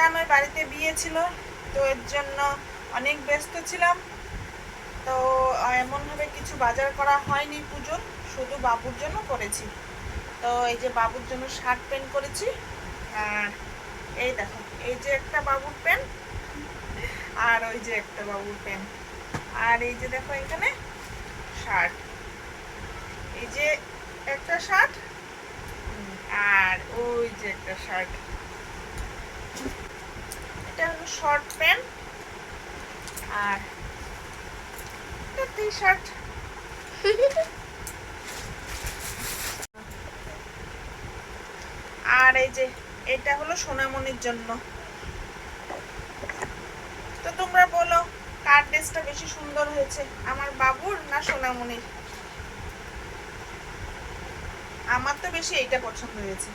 গিয়েছিল তো এর জন্য অনেক ব্যস্ত ছিলাম। তো এমনভাবে কিছু বাজার করা হয়নি পুজোর, শুধু বাবুর জন্য করেছি। তো এই যে বাবুর জন্য শার্ট প্যান্ট করেছি, আর এই দেখো, এই যে একটা বাবুর প্যান্ট, আর ওই যে একটা বাবুর প্যান্ট। আর এই যে দেখো এখানে শার্ট। এই যে একটা শার্ট, আর ওই যে একটা শার্ট। শর্ট প্যান্ট আর টি শার্ট আর এই যে, এটা হলো সোনামণির জন্য। তো তোমরা বলো, কার ড্রেসটা বেশি সুন্দর হয়েছে, আমার বাবুর না সোনামণির? আমার তো বেশি এইটা পছন্দ হয়েছে।